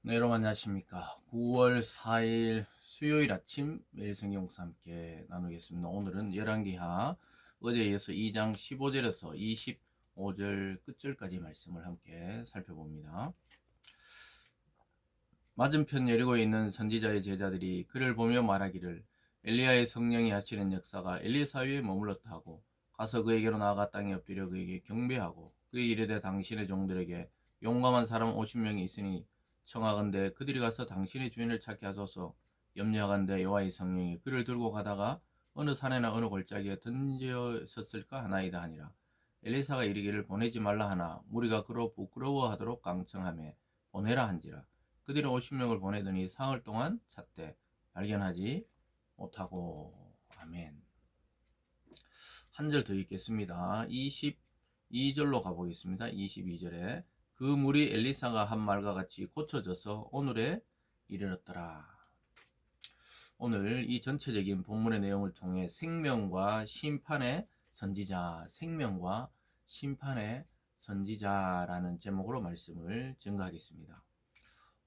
네, 여러분 안녕하십니까. 9월 4일 수요일 아침 매일 성경 목사 함께 나누겠습니다. 오늘은 열왕기하 어제에 이어서 2장 15절에서 25절 끝절까지 말씀을 함께 살펴봅니다. 맞은편 여리고에 있는 선지자의 제자들이 그를 보며 말하기를 엘리야의 성령이 하시는 역사가 엘리 사 위에 머물렀다 하고 가서 그에게로 나아가 땅에 엎드려 그에게 경배하고 그의 이르되 당신의 종들에게 용감한 사람 50명이 있으니 청하건대 그들이 가서 당신의 주인을 찾게 하소서. 염려하건대 여호와의 성령이 그를 들고 가다가 어느 산에나 어느 골짜기에 던져섰을까 하나이다 하니라. 엘리사가 이르기를 보내지 말라 하나 무리가 그로 부끄러워하도록 강청하며 보내라 한지라. 그들이 50명을 보내더니 사흘 동안 찾되 발견하지 못하고. 아멘. 한 절 더 읽겠습니다. 22절로 가보겠습니다. 22절에 그 물이 엘리사가 한 말과 같이 고쳐져서 오늘에 이르렀더라. 오늘 이 전체적인 본문의 내용을 통해 생명과 심판의 선지자, 생명과 심판의 선지자라는 제목으로 말씀을 증거하겠습니다.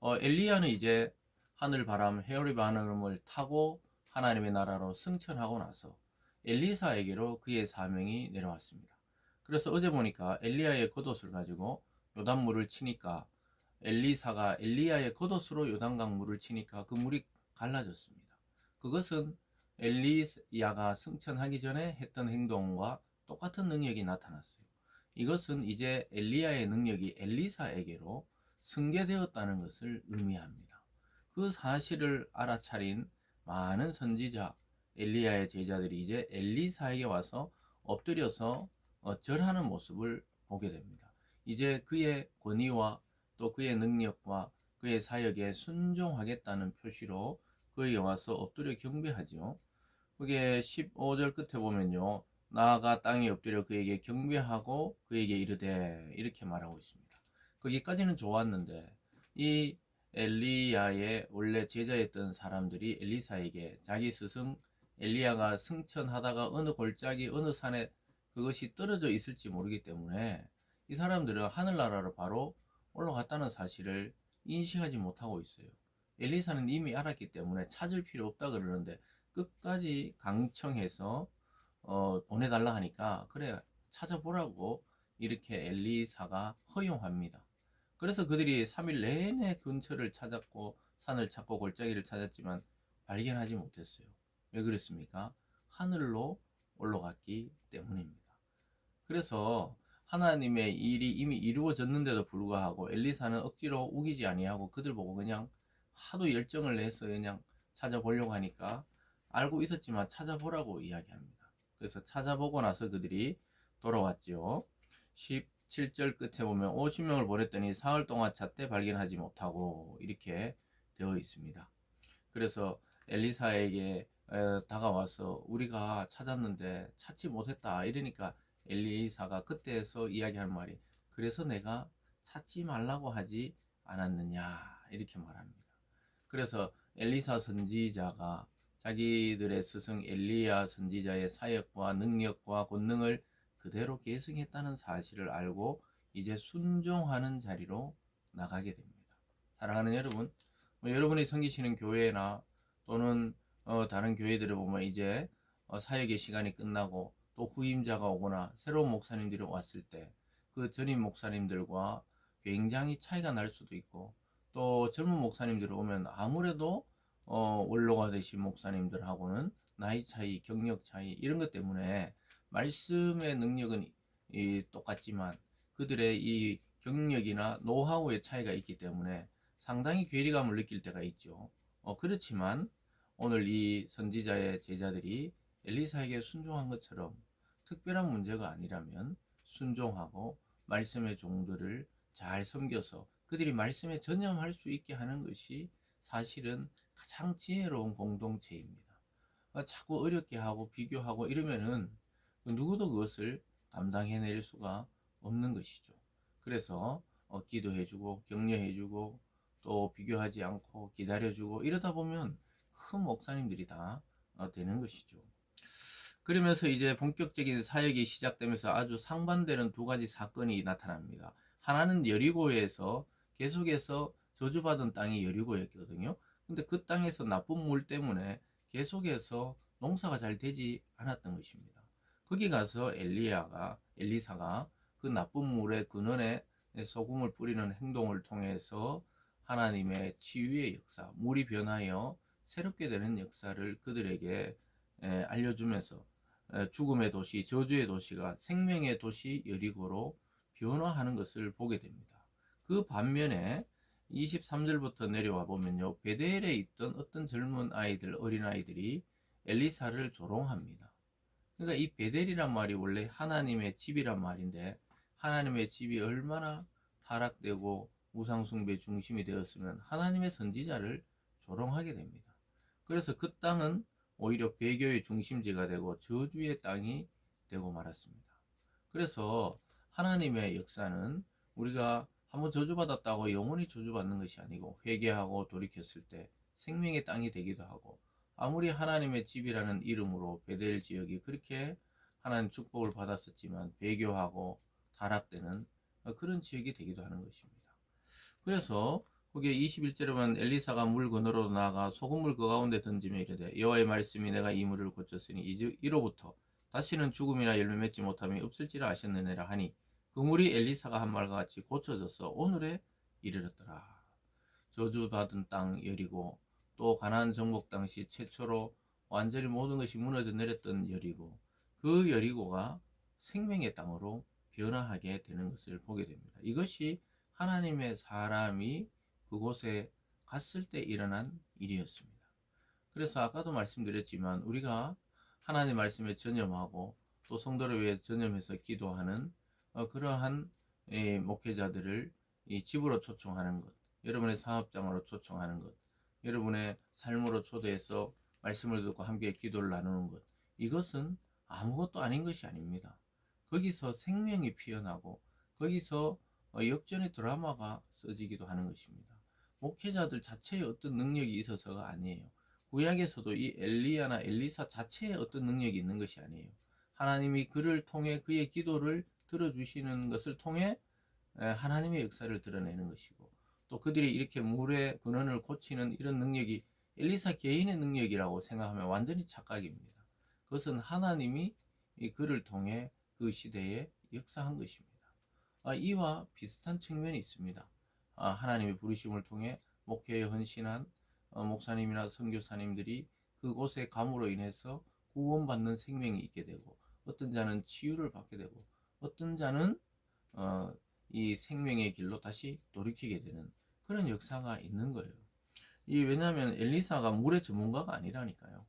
어, 엘리야는 이제 하늘 바람, 헤어리 바람을 타고 하나님의 나라로 승천하고 나서 엘리사에게로 그의 사명이 내려왔습니다. 그래서 어제 보니까 엘리야의 겉옷을 가지고 요단물을 치니까 엘리사가 엘리야의 겉옷으로 요단강 물을 치니까 그 물이 갈라졌습니다. 그것은 엘리야가 승천하기 전에 했던 행동과 똑같은 능력이 나타났어요. 이것은 이제 엘리야의 능력이 엘리사에게로 승계되었다는 것을 의미합니다. 그 사실을 알아차린 많은 선지자 엘리야의 제자들이 이제 엘리사에게 와서 엎드려서 어, 절하는 모습을 보게 됩니다. 이제 그의 권위와 또 그의 능력과 그의 사역에 순종하겠다는 표시로 그에게 와서 엎드려 경배하죠. 그게 15절 끝에 보면요. 나아가 땅에 엎드려 그에게 경배하고 그에게 이르되 이렇게 말하고 있습니다. 거기까지는 좋았는데 이 엘리야의 원래 제자였던 사람들이 엘리사에게 자기 스승 엘리야가 승천하다가 어느 골짜기 어느 산에 그것이 떨어져 있을지 모르기 때문에 이 사람들은 하늘나라로 바로 올라갔다는 사실을 인식하지 못하고 있어요. 엘리사는 이미 알았기 때문에 찾을 필요 없다 그러는데 끝까지 강청해서 어, 보내달라 하니까 그래 찾아보라고 이렇게 엘리사가 허용합니다. 그래서 그들이 3일 내내 근처를 찾았고 산을 찾고 골짜기를 찾았지만 발견하지 못했어요. 왜 그랬습니까? 하늘로 올라갔기 때문입니다. 그래서 하나님의 일이 이미 이루어졌는데도 불구하고 엘리사는 억지로 우기지 아니하고 그들 보고 그냥 하도 열정을 내서 그냥 찾아보려고 하니까 알고 있었지만 찾아보라고 이야기합니다. 그래서 찾아보고 나서 그들이 돌아왔죠. 17절 끝에 보면 50명을 보냈더니 사흘 동안 찾되 발견하지 못하고 이렇게 되어 있습니다. 그래서 엘리사에게 다가와서 우리가 찾았는데 찾지 못했다 이러니까 엘리사가 그때에서 이야기하는 말이 그래서 내가 찾지 말라고 하지 않았느냐 이렇게 말합니다. 그래서 엘리사 선지자가 자기들의 스승 엘리야 선지자의 사역과 능력과 권능을 그대로 계승했다는 사실을 알고 이제 순종하는 자리로 나가게 됩니다. 사랑하는 여러분, 뭐 여러분이 섬기시는 교회나 또는 어, 다른 교회들을 보면 이제 어, 사역의 시간이 끝나고 또 후임자가 오거나 새로운 목사님들이 왔을 때 그 전임 목사님들과 굉장히 차이가 날 수도 있고 또 젊은 목사님들이 오면 아무래도 어, 원로가 되신 목사님들하고는 나이 차이, 경력 차이 이런 것 때문에 말씀의 능력은 이, 똑같지만 그들의 이 경력이나 노하우의 차이가 있기 때문에 상당히 괴리감을 느낄 때가 있죠. 어, 그렇지만 오늘 이 선지자의 제자들이 엘리사에게 순종한 것처럼 특별한 문제가 아니라면 순종하고 말씀의 종들을 잘 섬겨서 그들이 말씀에 전념할 수 있게 하는 것이 사실은 가장 지혜로운 공동체입니다. 아, 자꾸 어렵게 하고 비교하고 이러면은 누구도 그것을 감당해낼 수가 없는 것이죠. 그래서 어, 기도해주고 격려해주고 또 비교하지 않고 기다려주고 이러다 보면 큰 목사님들이 다 어, 되는 것이죠. 그러면서 이제 본격적인 사역이 시작되면서 아주 상반되는 두 가지 사건이 나타납니다. 하나는 여리고에서 계속해서 저주받은 땅이 여리고였거든요. 근데 그 땅에서 나쁜 물 때문에 계속해서 농사가 잘 되지 않았던 것입니다. 거기 가서 엘리야가 엘리사가 그 나쁜 물의 근원에 소금을 뿌리는 행동을 통해서 하나님의 치유의 역사, 물이 변하여 새롭게 되는 역사를 그들에게 알려주면서 죽음의 도시, 저주의 도시가 생명의 도시 여리고로 변화하는 것을 보게 됩니다. 그 반면에 23절부터 내려와 보면요. 베델에 있던 어떤 젊은 아이들, 어린 아이들이 엘리사를 조롱합니다. 그러니까 이 베델이란 말이 원래 하나님의 집이란 말인데 하나님의 집이 얼마나 타락되고 우상숭배 중심이 되었으면 하나님의 선지자를 조롱하게 됩니다. 그래서 그 땅은 오히려 배교의 중심지가 되고 저주의 땅이 되고 말았습니다. 그래서 하나님의 역사는 우리가 한번 저주받았다고 영원히 저주받는 것이 아니고 회개하고 돌이켰을 때 생명의 땅이 되기도 하고 아무리 하나님의 집이라는 이름으로 베델 지역이 그렇게 하나님 축복을 받았었지만 배교하고 타락되는 그런 지역이 되기도 하는 것입니다. 그래서 거기에 21절에 보면 엘리사가 물 건너로 나가 소금물 그 가운데 던지며 이르되 여호와의 말씀이 내가 이 물을 고쳤으니 이로부터 다시는 죽음이나 열매 맺지 못함이 없을지라 하셨느니라 하니 그 물이 엘리사가 한 말과 같이 고쳐져서 오늘에 이르렀더라. 저주받은 땅 여리고 또 가나안 정복 당시 최초로 완전히 모든 것이 무너져 내렸던 여리고 그 여리고가 생명의 땅으로 변화하게 되는 것을 보게 됩니다. 이것이 하나님의 사람이 그곳에 갔을 때 일어난 일이었습니다. 그래서 아까도 말씀드렸지만 우리가 하나님 말씀에 전념하고 또 성도를 위해 전념해서 기도하는 어, 그러한 예, 목회자들을 집으로 초청하는 것, 여러분의 사업장으로 초청하는 것, 여러분의 삶으로 초대해서 말씀을 듣고 함께 기도를 나누는 것, 이것은 아무것도 아닌 것이 아닙니다. 거기서 생명이 피어나고 거기서 어, 역전의 드라마가 써지기도 하는 것입니다. 목회자들 자체의 어떤 능력이 있어서가 아니에요. 구약에서도 이 엘리야나 엘리사 자체의 어떤 능력이 있는 것이 아니에요. 하나님이 그를 통해 그의 기도를 들어주시는 것을 통해 하나님의 역사를 드러내는 것이고 또 그들이 이렇게 물의 근원을 고치는 이런 능력이 엘리사 개인의 능력이라고 생각하면 완전히 착각입니다. 그것은 하나님이 그를 통해 그 시대에 역사한 것입니다. 아, 이와 비슷한 측면이 있습니다. 아, 하나님의 부르심을 통해 목회에 헌신한 어, 목사님이나 선교사님들이 그곳에 감으로 인해서 구원받는 생명이 있게 되고 어떤 자는 치유를 받게 되고 어떤 자는 어, 이 생명의 길로 다시 돌이키게 되는 그런 역사가 있는 거예요. 이 왜냐하면 엘리사가 물의 전문가가 아니라니까요.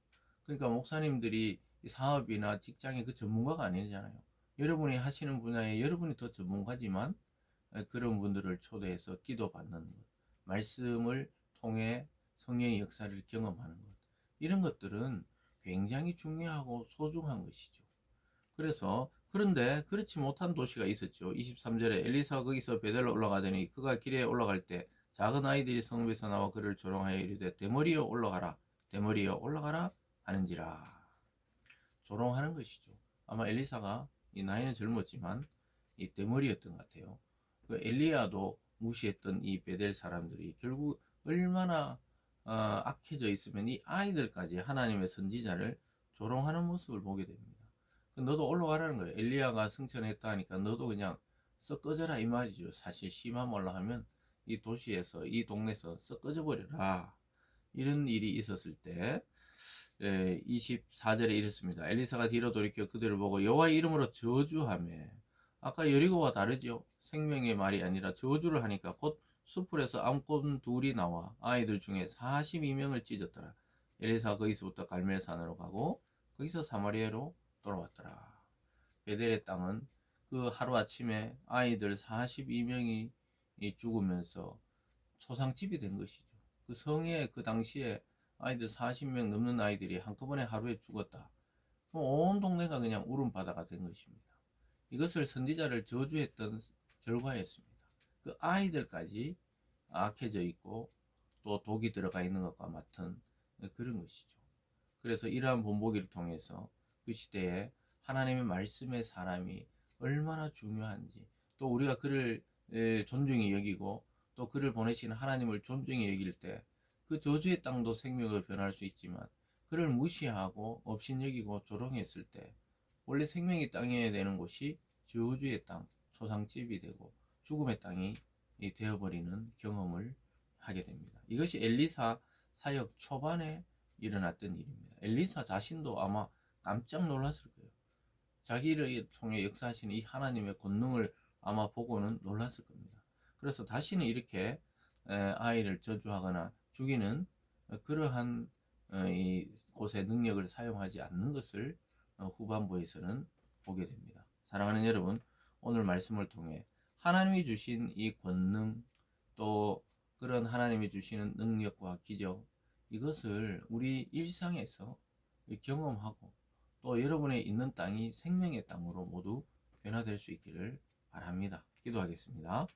그러니까 목사님들이 사업이나 직장의 그 전문가가 아니잖아요. 여러분이 하시는 분야에 여러분이 더 전문가지만 그런 분들을 초대해서 기도받는 것, 말씀을 통해 성령의 역사를 경험하는 것, 이런 것들은 굉장히 중요하고 소중한 것이죠. 그래서 그런데 그렇지 못한 도시가 있었죠. 23절에 엘리사가 거기서 베델로 올라가더니 그가 길에 올라갈 때 작은 아이들이 성읍에서 나와 그를 조롱하여 이르되 대머리여 올라가라 대머리여 올라가라 하는지라 조롱하는 것이죠. 아마 엘리사가 이 나이는 젊었지만 이 대머리였던 것 같아요. 그 엘리야도 무시했던 이 베델 사람들이 결국 얼마나 어, 악해져 있으면 이 아이들까지 하나님의 선지자를 조롱하는 모습을 보게 됩니다. 그 너도 올라가라는 거예요. 엘리야가 승천했다 하니까 너도 그냥 썩 꺼져라 이 말이죠. 사실 심한 말로 하면 이 도시에서 이 동네에서 썩 꺼져 버려라 이런 일이 있었을 때 24절에 이랬습니다. 엘리사가 뒤로 돌이켜 그들을 보고 여호와의 이름으로 저주하며 아까 여리고와 다르죠. 생명의 말이 아니라 저주를 하니까 곧 수풀에서 암꽃 둘이 나와 아이들 중에 42명을 찢었더라. 엘리사가 거기서부터 갈멜산으로 가고 거기서 사마리아로 돌아왔더라. 베델의 땅은 그 하루아침에 아이들 42명이 죽으면서 초상집이 된 것이죠. 그 성에 그 당시에 아이들 40명 넘는 아이들이 한꺼번에 하루에 죽었다. 온 동네가 그냥 울음바다가 된 것입니다. 이것을 선지자를 저주했던 결과였습니다. 그 아이들까지 악해져 있고 또 독이 들어가 있는 것과 같은 그런 것이죠. 그래서 이러한 본보기를 통해서 그 시대에 하나님의 말씀의 사람이 얼마나 중요한지 또 우리가 그를 존중히 여기고 또 그를 보내신 하나님을 존중히 여길 때 그 저주의 땅도 생명으로 변할 수 있지만 그를 무시하고 업신여기고 조롱했을 때 원래 생명의 땅이어야 되는 곳이 저주의 땅, 초상집이 되고 죽음의 땅이 되어버리는 경험을 하게 됩니다. 이것이 엘리사 사역 초반에 일어났던 일입니다. 엘리사 자신도 아마 깜짝 놀랐을 거예요. 자기를 통해 역사하시는 이 하나님의 권능을 아마 보고는 놀랐을 겁니다. 그래서 다시는 이렇게 에, 아이를 저주하거나 죽이는 어, 그러한 어, 이 곳의 능력을 사용하지 않는 것을 어, 후반부에서는 보게 됩니다. 사랑하는 여러분, 오늘 말씀을 통해 하나님이 주신 이 권능 또 그런 하나님이 주시는 능력과 기적 이것을 우리 일상에서 경험하고 또 여러분의 있는 땅이 생명의 땅으로 모두 변화될 수 있기를 바랍니다. 기도하겠습니다.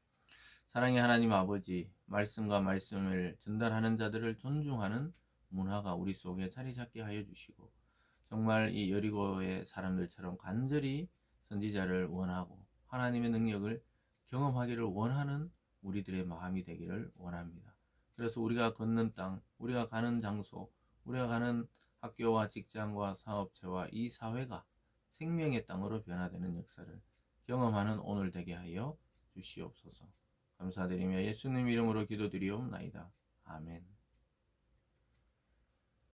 사랑의 하나님 아버지, 말씀과 말씀을 전달하는 자들을 존중하는 문화가 우리 속에 자리 잡게 하여 주시고 정말 이 여리고의 사람들처럼 간절히 선지자를 원하고 하나님의 능력을 경험하기를 원하는 우리들의 마음이 되기를 원합니다. 그래서 우리가 걷는 땅, 우리가 가는 장소, 우리가 가는 학교와 직장과 사업체와 이 사회가 생명의 땅으로 변화되는 역사를 경험하는 오늘 되게 하여 주시옵소서. 감사드리며 예수님 이름으로 기도드리옵나이다. 아멘.